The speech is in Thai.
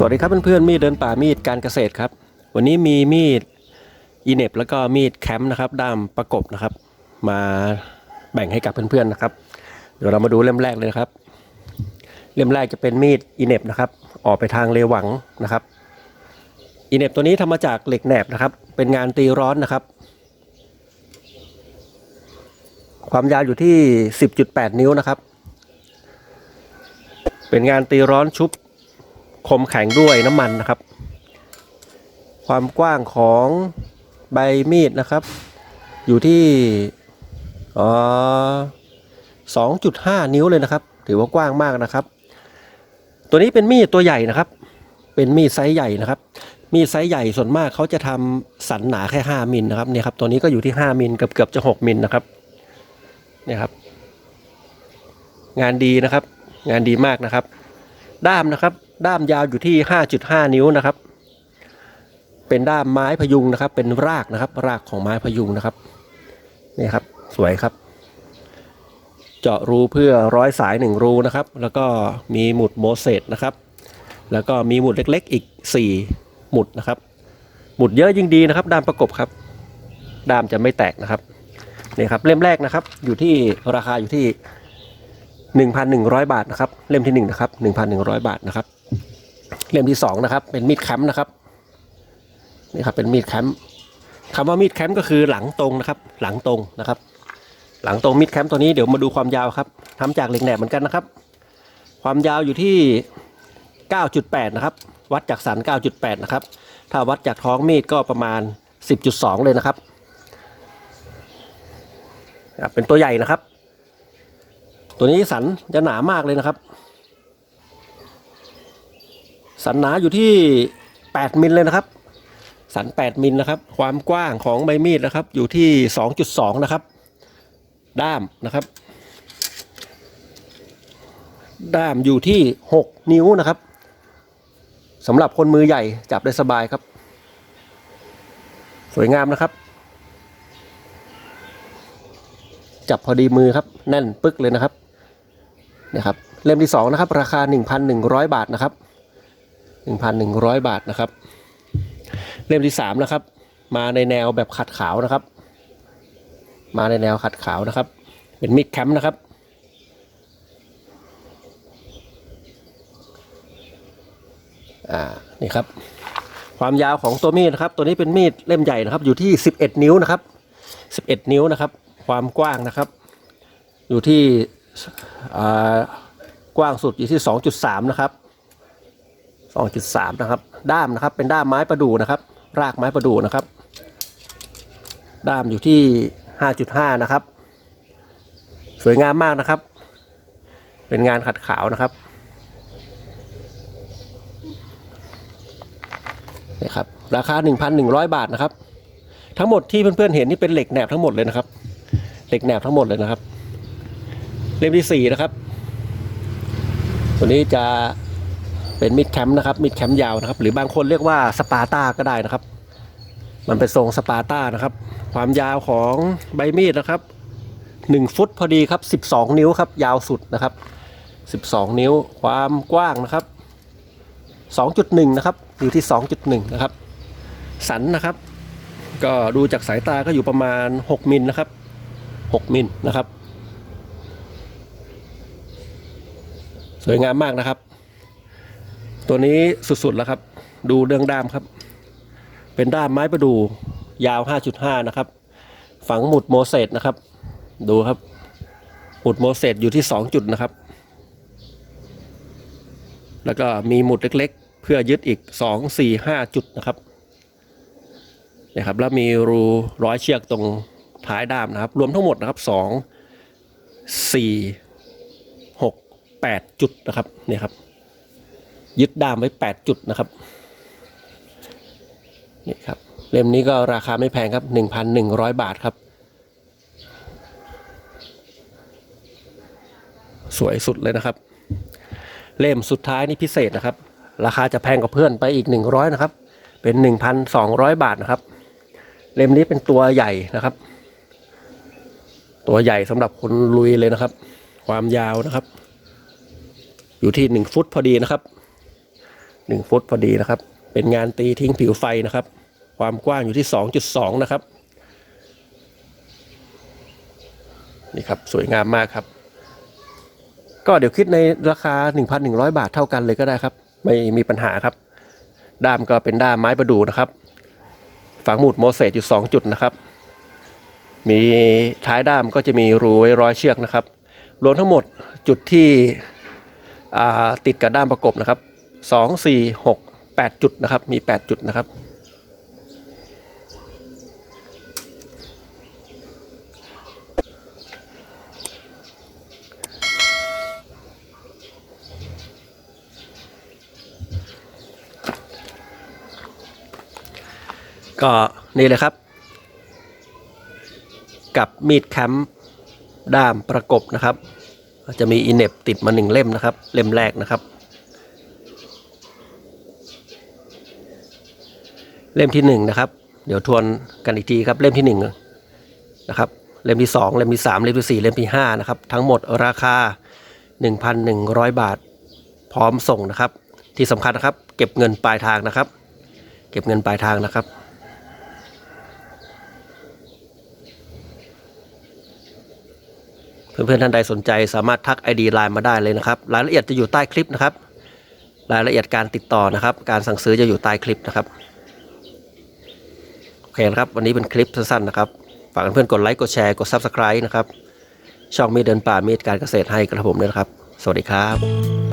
สวัสดีครับเพื่อนๆมีดเดินป่ามีดการเกษตรครับ วันนี้มีมีดอีเน็บแล้วก็มีดแคมป์นะครับด้ามประกบนะครับ มาแบ่งให้กับเพื่อนๆนะครับ เดี๋ยวเรามาดูเล่มแรกเลยนะครับ เล่มแรกจะเป็นมีดอีเน็บนะครับ ออกไปทางเลหวังนะครับอีเน็บตัวนี้ทำมาจากเหล็กแหนบนะครับ เป็นงานตีร้อนนะครับ ความยาวอยู่ที่ 10.8 นิ้วนะครับ เป็นงานตีร้อนชุบ คมแข็งด้วยน้ำมันนะครับ ความกว้างของใบมีดนะครับ อยู่ที่สองจุดห้านิ้วเลยนะครับ ถือว่ากว้างมากนะครับ ตัวนี้เป็นมีดตัวใหญ่นะครับ เป็นมีดไซส์ใหญ่นะครับ มีดไซส์ใหญ่ส่วนมากเขาจะทำสันหนาแค่ห้ามิลนะครับเนี่ยครับ ตัวนี้ก็อยู่ที่ห้ามิลเกือบเกือบจะหกมิลนะครับเนี่ยครับ งานดีนะครับ งานดีมากนะครับ ด้ามนะครับ ด้ามยาวอยู่ที่ 5.5 นิ้วนะครับ เป็นด้ามไม้พยุงนะครับ เป็นรากนะครับ รากของไม้พยุงนะครับ นี่ครับ สวยครับ เจาะรูเพื่อร้อยสายหนึ่งรูนะครับ แล้วก็มีหมุดโมเสสนะครับ แล้วก็มีหมุดเล็กๆ อีก 4 หมุดนะครับ หมุดเยอะยิ่งดีนะครับ ด้ามประกบครับ ด้ามจะไม่แตกนะครับ นี่ครับ เล่มแรกนะครับ อยู่ที่ราคาอยู่ที่1,100 บาทนะครับ เล่มที่1นะครับ1,100 บาทนะครับ เล่มที่2นะครับ เป็นมีดแคมป์นะครับนี่ครับเป็นมีดแคมป์คำว่ามีดแคมป์ก็คือหลังตรงนะครับ หลังตรงนะครับ หลังตรงมีดแคมป์ตัวนี้เดี๋ยวมาดูความยาวครับทำจากเหล็กแหนบเหมือนกันนะครับ ความยาวอยู่ที่ 9.8 นะครับ วัดจากสัน 9.8 นะครับ ถ้าวัดจากท้องมีดก็ประมาณ 10.2 เลยนะครับ เป็นตัวใหญ่นะครับ ตัวนี้สันจะหนามากเลยนะครับ สันหนาอยู่ที่ 8 มิลเลยนะครับ สัน 8 มิลนะครับ ความกว้างของใบมีดนะครับ อยู่ที่ 2.2 นะครับ ด้ามนะครับ ด้ามอยู่ที่ 6 นิ้วนะครับสำหรับคนมือใหญ่จับได้สบายครับ สวยงามนะครับ จับพอดีมือครับ แน่นปึ๊กเลยนะครับนะครับ เล่มที่สองนะครับ ราคา 1,100 บาทนะครับ 1,100 บาทนะครับ เล่มที่สามนะครับ มาในแนวแบบขัดขาวนะครับ มาในแนวขัดขาวนะครับ เป็นมิดแคมป์นะครับ อ่า นี่ครับ ความยาวของตัวมีดนะครับ ตัวนี้เป็นมีดเล่มใหญ่นะครับ อยู่ที่ 11 นิ้วนะครับ 11 นิ้วนะครับ ความกว้างนะครับ อยู่ที่กว้างสุดอยู่ที่ 2.3 นะครับ 2.3 นะครับ ด้ามนะครับ เป็นด้ามไม้ประดู่นะครับ รากไม้ประดู่นะครับ ด้ามอยู่ที่ 5.5 นะครับ สวยงามมากนะครับ เป็นงานขัดขาวนะครับนี่ครับ ราคา 1,100 บาทนะครับ ทั้งหมดที่เพื่อนๆเห็นนี่เป็นเหล็กแหนบทั้งหมดเลยนะครับ เหล็กแหนบทั้งหมดเลยนะครับ เล่มที่สี่นะครับ ตัวนี้จะ เป็นมิดแคมป์นะครับมิดแคมป์ยาวนะครับ หรือบางคนเรียกว่าสปาต้าก็ได้นะครับ มันเป็นทรงสปาต้านะครับ ความยาวของใบมีดนะครับหนึ่งฟุตพอดีครับสิบสองนิ้วครับยาวสุดนะครับสิบสองนิ้วความกว้างนะครับสองจุดหนึ่งนะครับ อยู่ที่สองจุดหนึ่งนะครับ สันนะครับ ก็ดูจากสายตาก็อยู่ประมาณหกมิลนะครับหกมิลนะครับ สวยงามมากนะครับ ตัวนี้สุดๆแล้วครับ ดูเรื่องด้ามครับ เป็นด้ามไม้ประดูยาว 5.5 นะครับ ฝังหมุดโมเสสนะครับ ดูครับ หมุดโมเสสอยู่ที่ 2 จุดนะครับ แล้วก็มีหมุดเล็กๆ เพื่อยึดอีก 2 4 5 จุดนะครับเนี่ยครับ แล้วมีรูร้อยเชือกตรงท้ายด้ามนะครับ รวมทั้งหมดนะครับ 2 4 6 8 จุดนะครับเนี่ยครับ ยึดด้ามไว้ 8 จุดนะครับนี่ครับเล่มนี้ก็ราคาไม่แพงครับ 1,100 บาทครับ สวยสุดเลยนะครับ เล่มสุดท้ายนี่พิเศษนะครับ ราคาจะแพงกว่าเพื่อนไปอีก 100 นะครับ เป็น 1,200 บาทนะครับ เล่มนี้เป็นตัวใหญ่นะครับ ตัวใหญ่สำหรับคนลุยเลยนะครับ ความยาวนะครับ อยู่ที่ 1 ฟุตพอดีนะครับ หนึ่งฟุตพอดีนะครับ เป็นงานตีทิ้งผิวไฟนะครับ ความกว้างอยู่ที่ 2.2 นะครับ นี่ครับสวยงามมากครับ ก็เดี๋ยวคิดในราคา 1,100 บาทเท่ากันเลยก็ได้ครับ ไม่มีปัญหาครับ ด้ามก็เป็นด้ามไม้ประดูนะครับ ฝังหมุดโมเสสอยู่ 2 จุดนะครับ มีท้ายด้ามก็จะมีรูไว้ร้อยเชือกนะครับ รวมทั้งหมดจุดที่ติดกับด้ามประกบนะครับ สองสี่หกแปดจุดนะครับ มีแปดจุดนะครับ ก็นี่เลยครับ กับมีดแคมป์ด้ามประกบนะครับ จะมีอินเน็บติดมาหนึ่งเล่มนะครับ เล่มแรกนะครับ เล่มที่หนึ่งนะครับ เดี๋ยวทวนกันอีกทีครับเล่มที่หนึ่งนะครับ เล่มที่สองเล่มที่สามเล่มที่สี่เล่มที่ห้านะครับทั้งหมดราคา 1,100 บาท พร้อมส่งนะครับ ที่สำคัญนะครับ เก็บเงินปลายทางนะครับ เก็บเงินปลายทางนะครับเพื่อนๆท่านใดสนใจสามารถทัก ID ไลน์มาได้เลยนะครับ รายละเอียดจะอยู่ใต้คลิปนะครับ รายละเอียดการติดต่อนะครับ การสั่งซื้อจะอยู่ใต้คลิปนะครับ เคนะครับ วันนี้เป็นคลิปสั้นๆนะครับฝากเพื่อนๆกดไลค์กดแชร์กด Subscribe นะครับ ช่องมีเดินป่ามีดการเกษตรให้กระผมด้วยนะครับ สวัสดีครับ